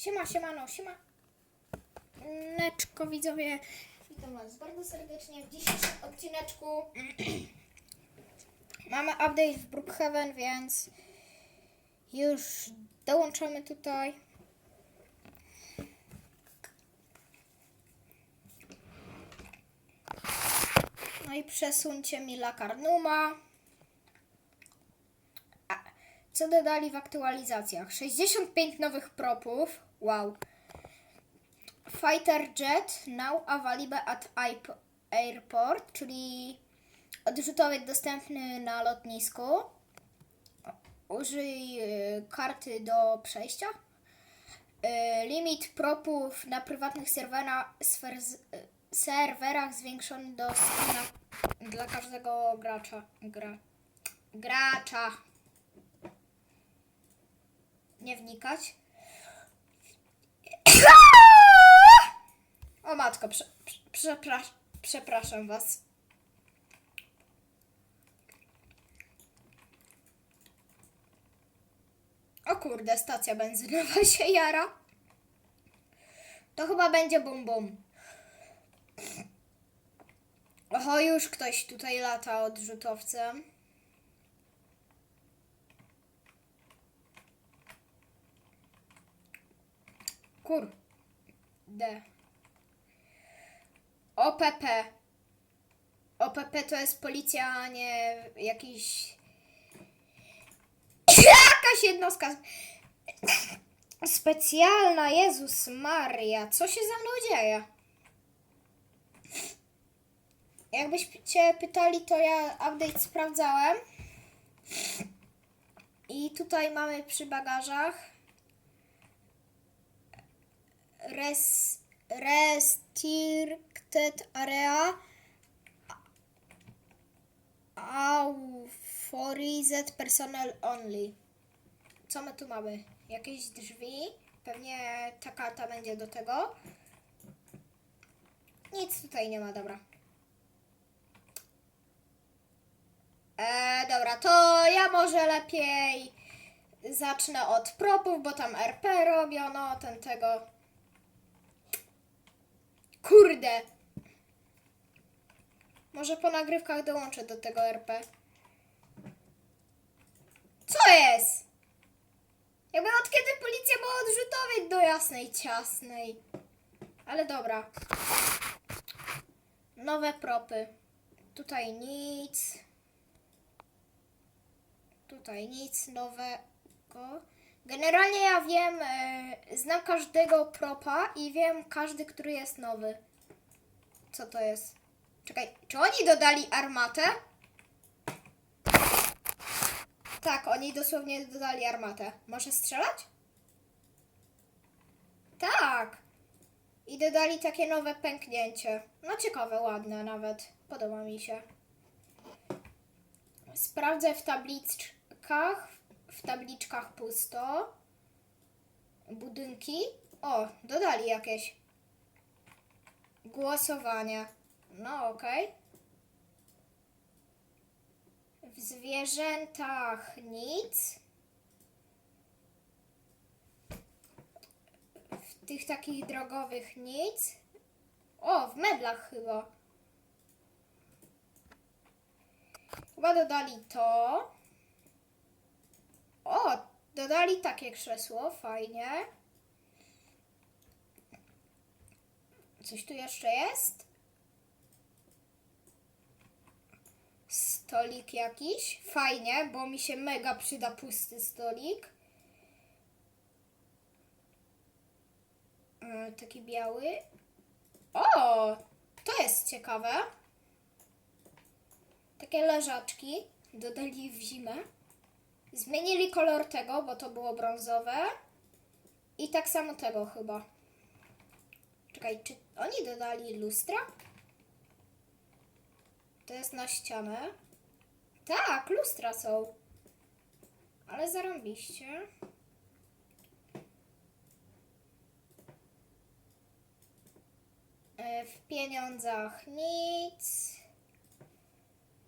Siema, siemano, siema. Neczko, widzowie. Witam Was bardzo serdecznie w dzisiejszym odcineczku. Mamy update w Brookhaven, więc już dołączamy tutaj. No i przesuńcie mi Lakarnuma. A, Co dodali w aktualizacjach? 65 nowych propów. Wow. Fighter Jet now available at airport, czyli odrzutowiec dostępny na lotnisku. Użyj y, karty do przejścia. Y, Limit propów na prywatnych serwera, sfer, serwerach zwiększony do 100 na, dla każdego gracza. Gra, gracza. Nie wnikać. O matko, prze, prze, przeprasz, przepraszam was. O kurde, stacja benzynowa się jara. To chyba będzie bum bum. Oho, już ktoś tutaj lata odrzutowcem. Kurde. OPP. OPP to jest policja, a nie jakiś. Jakaś jednostka. Specjalna, Jezus Maria, co się ze mną dzieje? Jakbyście pytali, to ja update sprawdzałem. I tutaj mamy przy bagażach res, restricted area authorized personnel only. Co my tu mamy? Jakieś drzwi? Pewnie ta karta będzie do tego. Nic tutaj nie ma, dobra. E, dobra, to ja może lepiej zacznę od propów, bo tam RP robiono, ten tego. Kurde. Może po nagrywkach dołączę do tego RP. Co jest? Jakby od kiedy policja była odrzutowiec do jasnej ciasnej. Ale dobra. Nowe propy. Tutaj nic. Tutaj nic nowego. Generalnie ja wiem, e, znam każdego propa i wiem każdy, który jest nowy. Co to jest? Czekaj, czy oni dodali armatę? Tak, oni dosłownie dodali armatę. Może strzelać? Tak. I dodali takie nowe pęknięcie. No ciekawe, ładne nawet. Podoba mi się. Sprawdzę w tabliczkach. W tabliczkach pusto. Budynki. O, dodali jakieś. Głosowanie. No, okej. W zwierzętach nic. W tych takich drogowych nic. O, w meblach chyba. Chyba dodali to. O, dodali takie krzesło, fajnie. Coś tu jeszcze jest? Stolik jakiś. Fajnie, bo mi się mega przyda pusty stolik. Yy, taki biały. O, to jest ciekawe. Takie leżaczki dodali w zimę. Zmienili kolor tego, bo to było brązowe. I tak samo tego chyba. Czekaj, czy oni dodali lustra? To jest na ścianę. Tak, lustra są. Ale zarąbiście. E, W pieniądzach nic.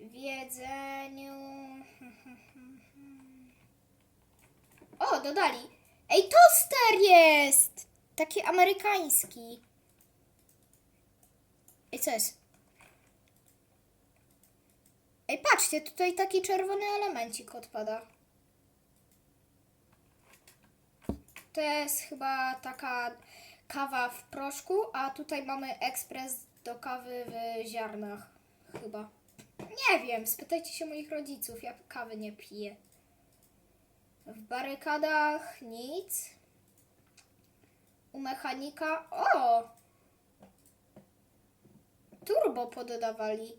W jedzeniu. O, dodali. Ej, toster jest! Taki amerykański. Ej, co jest? Ej, patrzcie, tutaj taki czerwony elemencik odpada. To jest chyba taka kawa w proszku, a tutaj mamy ekspres do kawy w ziarnach. Chyba. Nie wiem, spytajcie się moich rodziców, ja kawy nie piję. W barykadach nic. U mechanika. O! Turbo poddawali.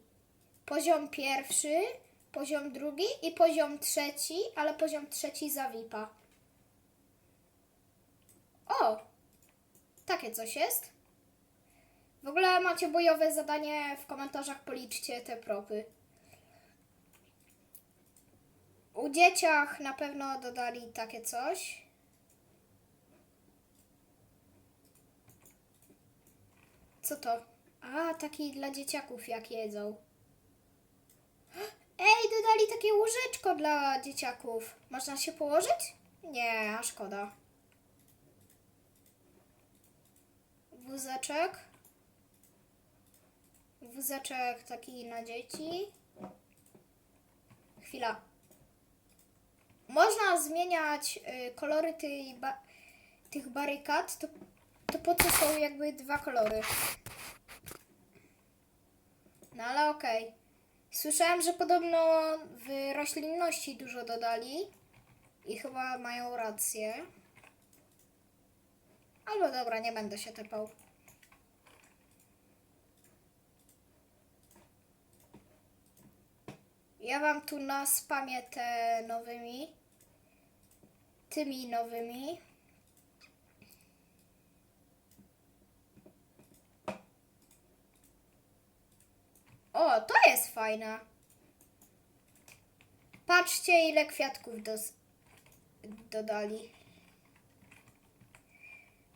Poziom pierwszy, poziom drugi i poziom trzeci, ale poziom trzeci za VIP-a. O! Takie coś jest. W ogóle macie bojowe zadanie w komentarzach, policzcie te propy. U dzieciach na pewno dodali takie coś. Co to? A, taki dla dzieciaków jak jedzą. Ej, dodali takie łóżeczko dla dzieciaków. Można się położyć? Nie, a szkoda. Wózeczek. Wózeczek taki na dzieci. Chwila. Można zmieniać y, kolory tej ba- tych barykad. To, to po co są jakby dwa kolory? No ale okej. Słyszałem, że podobno w roślinności dużo dodali. I chyba mają rację. Albo dobra, nie będę się tepał. Ja wam tu naspamię te nowymi. Tymi nowymi. O, to jest fajne. Patrzcie, ile kwiatków dos- dodali.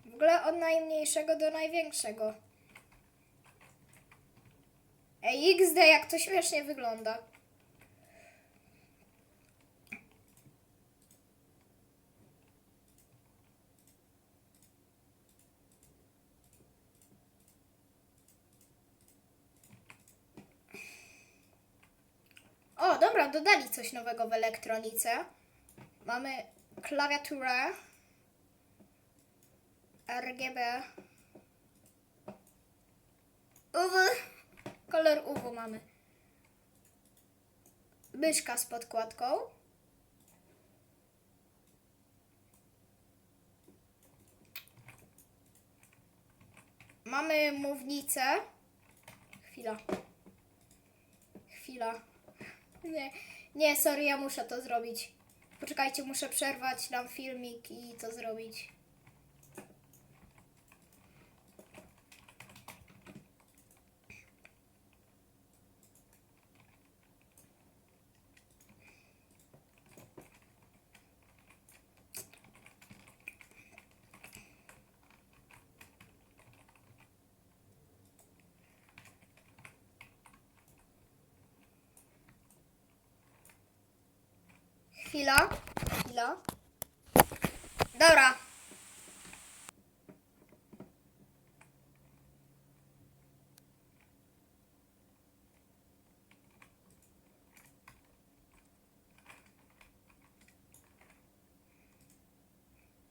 W ogóle od najmniejszego do największego. Ej, XD, jak to śmiesznie wygląda. O, dobra, dodali coś nowego w elektronice. Mamy klawiaturę RGB. UW. Kolor UW mamy. Myszka z podkładką. Mamy mównicę. Chwila. Chwila. Nie, nie, sorry, ja muszę to zrobić. Poczekajcie, muszę przerwać nam filmik i to zrobić. Chwila. Chwila. Dobra.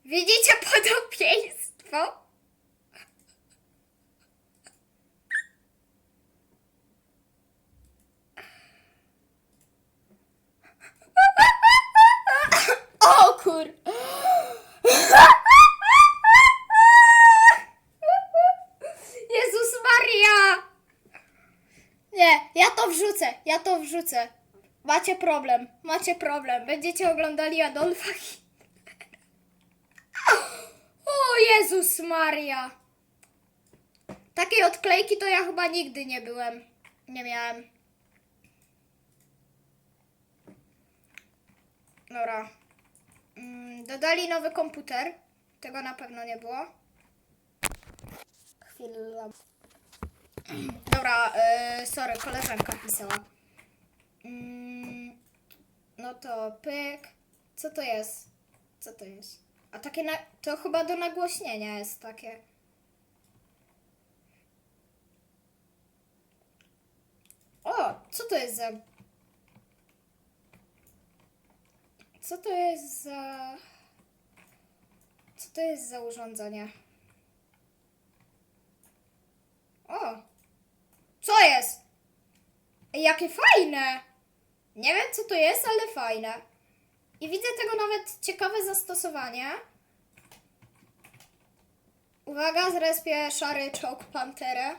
Widzicie podobieństwo? O kur... Jezus Maria! Nie, ja to wrzucę, ja to wrzucę. Macie problem, macie problem. Będziecie oglądali Adolfa Hitlera. O Jezus Maria! Takiej odklejki to ja chyba nigdy nie byłem. Nie miałem. Dobra. Mm, dodali nowy komputer. Tego na pewno nie było. Chwila. Dobra, yy, sorry, koleżanka pisała. Mm, no to pyk. Co to jest? Co to jest? A takie na, to chyba do nagłośnienia jest takie. O, co to jest za. Co to jest za. Co to jest za urządzenie? O! Co jest? Jakie fajne! Nie wiem, co to jest, ale fajne. I widzę tego nawet ciekawe zastosowanie. Uwaga, zrespię szary czołg panterę.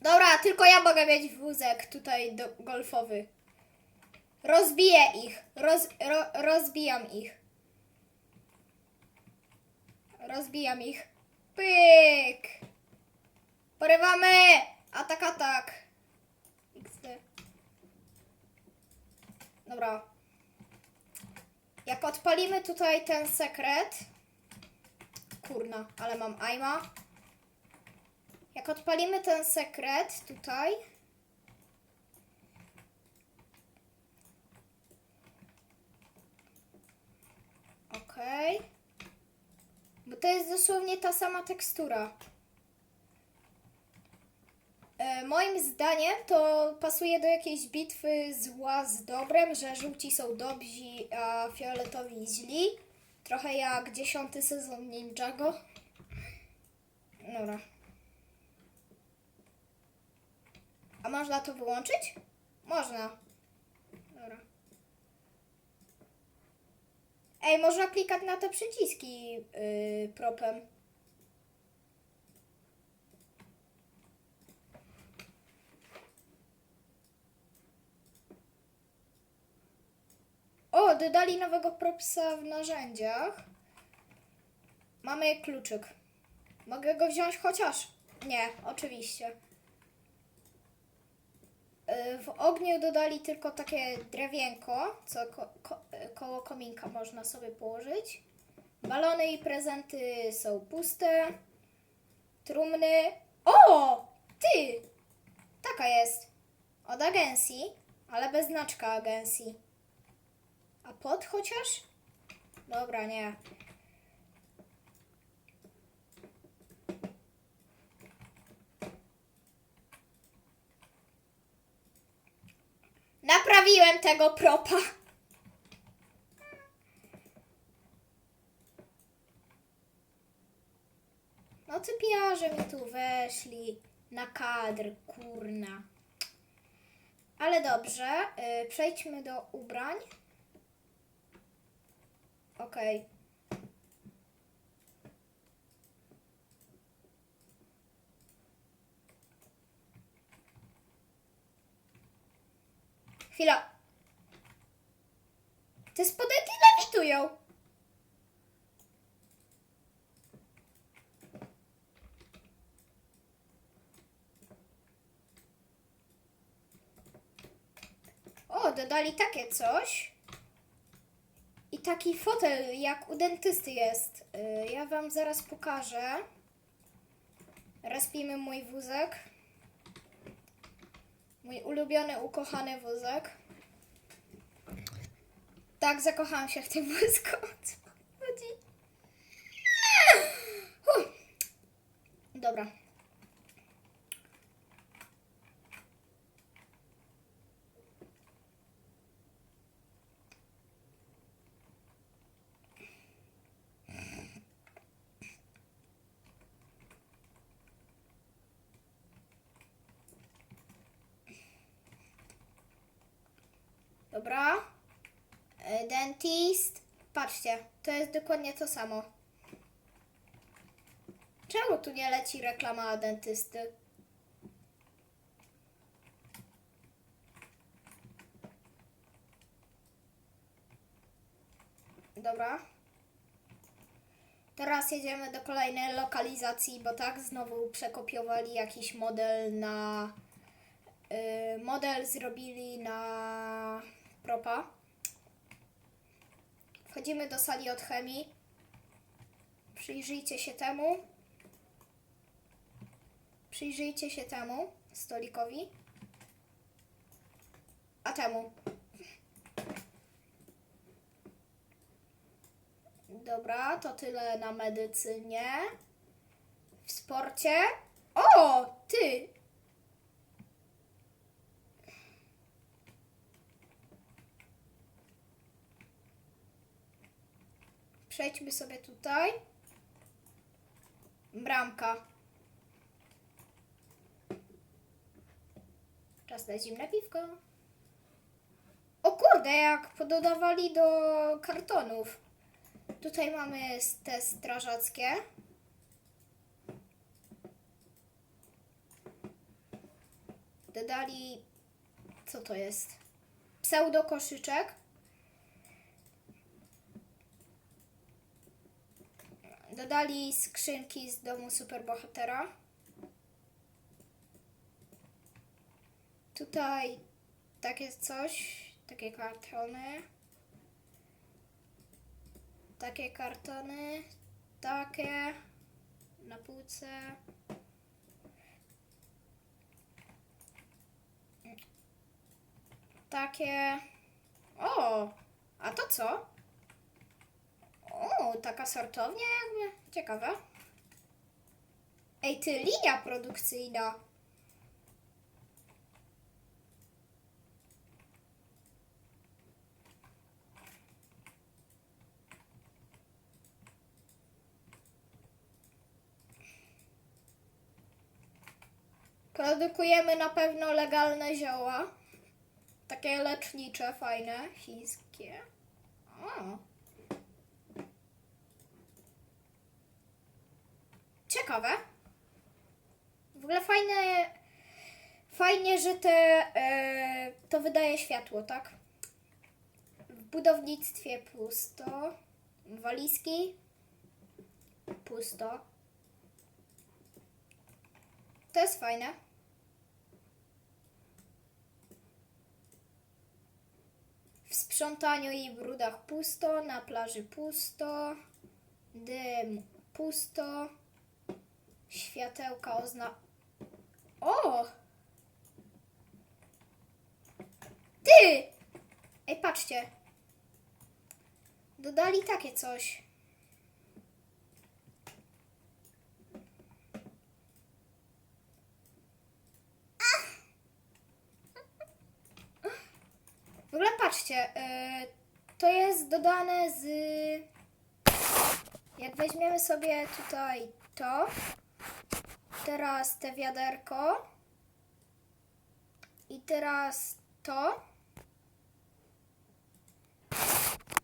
Dobra, tylko ja mogę mieć wózek tutaj do, golfowy. Rozbiję ich. Roz, ro, rozbijam ich. Rozbijam ich. Pyk. Porywamy. Atak, atak. XD. Dobra. Jak odpalimy tutaj ten sekret. Kurna, ale mam aima. Jak odpalimy ten sekret tutaj. Okej. Bo to ta sama tekstura. E, moim zdaniem to pasuje do jakiejś bitwy zła z dobrem, że żółci są dobrzy, a fioletowi źli. Trochę jak dziesiąty sezon Ninjago. Dobra. A można to wyłączyć? Można. Dobra. Ej, można klikać na te przyciski yy, propem. O, dodali nowego propsa w narzędziach. Mamy kluczyk. Mogę go wziąć chociaż? Nie, oczywiście. Y, W ogniu dodali tylko takie drewienko, co ko ko y, koło kominka można sobie położyć. Balony i prezenty są puste. Trumny. O! Ty! Taka jest. Od agencji, ale bez znaczka agencji. A pod chociaż? Dobra, nie. Naprawiłem tego propa. No typiarze mi tu weszli na kadr, kurna. Ale dobrze, y, przejdźmy do ubrań. Okej. Chwila. Te spodeki lewitują. O, dodali takie coś. Taki fotel, jak u dentysty jest. Y, Ja wam zaraz pokażę. Rozpijmy mój wózek. Mój ulubiony, ukochany wózek. Tak, zakochałam się w tym wózku. Co chodzi? Dobra. Dobra. E, Dentist. Patrzcie, to jest dokładnie to samo. Czemu tu nie leci reklama dentysty? Dobra. Teraz jedziemy do kolejnej lokalizacji, bo tak, znowu przekopiowali jakiś model na... y, model zrobili na propa. Wchodzimy do sali od chemii. Przyjrzyjcie się temu. Przyjrzyjcie się temu stolikowi. A temu. Dobra, to tyle na medycynie. W sporcie. O, ty! Przejdźmy sobie tutaj. Bramka. Czas na zimne piwko. O kurde, jak pododawali do kartonów. Tutaj mamy te strażackie. Dodali. Co to jest? Pseudokoszyczek. Dodali skrzynki z domu superbohatera. Tutaj takie coś, takie kartony. Takie kartony, takie na półce. Takie. O! A to co? O, taka sortownia jakby. Ciekawe. Ej, ty, linia produkcyjna. Produkujemy na pewno legalne zioła. Takie lecznicze, fajne, chińskie. O. Ciekawe. W ogóle fajne, fajnie, że te, e, to wydaje światło, tak? W budownictwie pusto. Walizki pusto. To jest fajne. W sprzątaniu i brudach pusto, na plaży pusto, dym pusto, światełka ozna... O! Ty! Ej, patrzcie. Dodali takie coś. W ogóle patrzcie, yy, to jest dodane z. Jak weźmiemy sobie tutaj to, teraz te wiaderko i teraz to.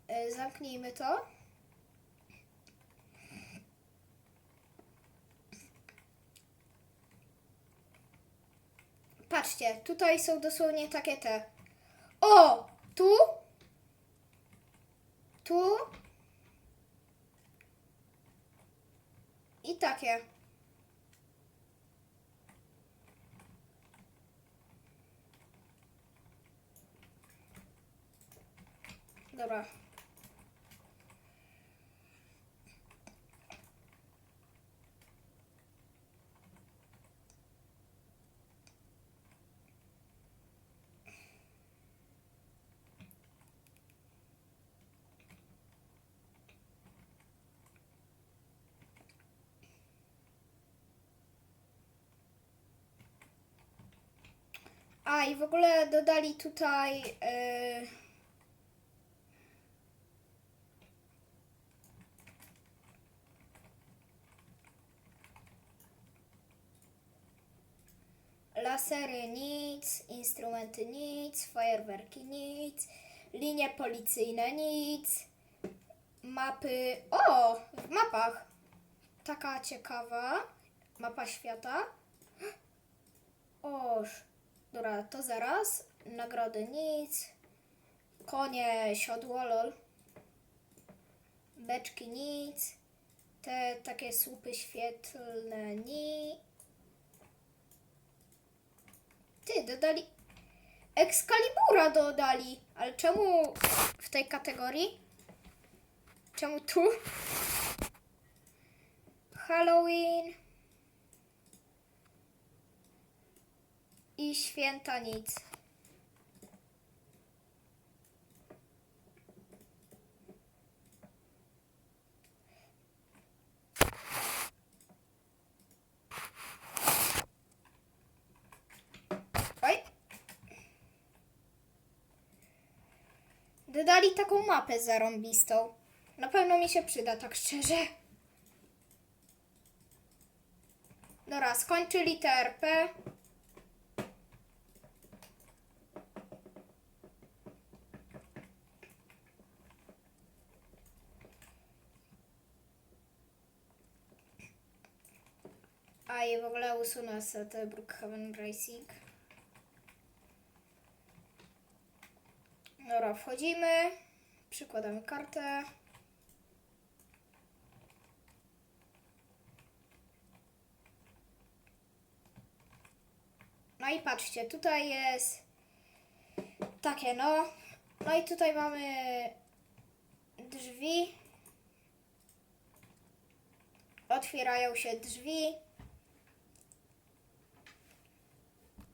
Yy, zamknijmy to. Patrzcie, tutaj są dosłownie takie te. O! Tu? Tu? I takie. Dobra. A i w ogóle dodali tutaj. Yy... Lasery nic, instrumenty nic, fajerwerki nic, linie policyjne nic, mapy. O! W mapach! Taka ciekawa mapa świata. Oż. Dobra, to zaraz. Nagrody nic. Konie, siodło, lol. Beczki nic. Te takie słupy świetlne nic. Ty, dodali... Excalibura dodali. Ale czemu w tej kategorii? Czemu tu? Halloween. I święta nic. Dodali taką mapę zarąbistą. Na pewno mi się przyda, tak szczerze. Dobra, skończy liter P. A i w ogóle usunę sobie Brookhaven Racing. Dobra, wchodzimy. Przykładamy kartę. No i patrzcie, tutaj jest takie no. No i tutaj mamy drzwi. Otwierają się drzwi.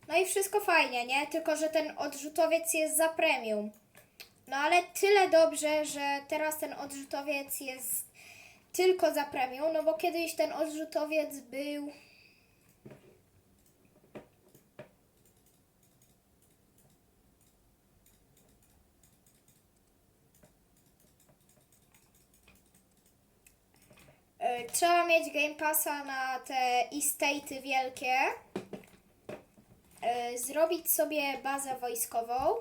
No i wszystko fajnie, nie? Tylko, że ten odrzutowiec jest za premium. No ale tyle dobrze, że teraz ten odrzutowiec jest tylko za premium, no bo kiedyś ten odrzutowiec był E, Trzeba mieć Game Passa na te estate'y wielkie. E, Zrobić sobie bazę wojskową.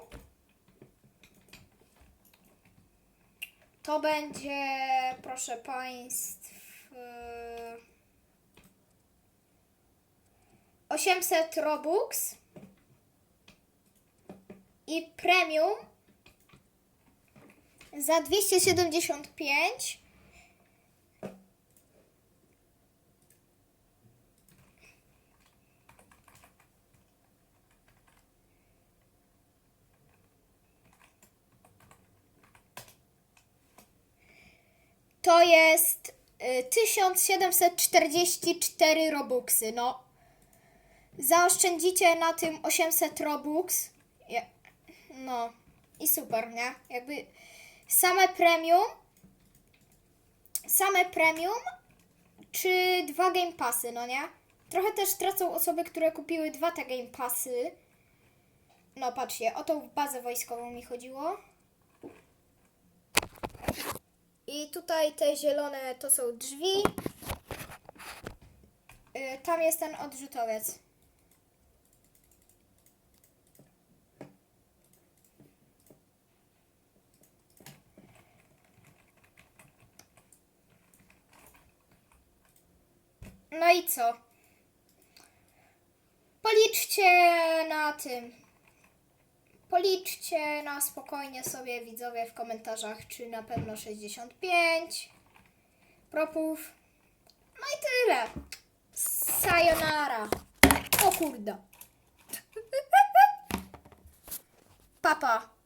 To będzie, proszę Państwa, 800 Robux i premium za 275. To jest y, 1744 robuxy. No, zaoszczędzicie na tym 800 robux. No, i super, nie? Jakby same premium, same premium, czy dwa game passy, no nie? Trochę też tracą osoby, które kupiły dwa te game passy. No, patrzcie, o tą bazę wojskową mi chodziło. I tutaj te zielone to są drzwi. Y, Tam jest ten odrzutowiec. No i co? Policzcie na tym. Policzcie na spokojnie sobie widzowie w komentarzach, czy na pewno 65 propów. No i tyle. Sayonara. O kurde. Papa.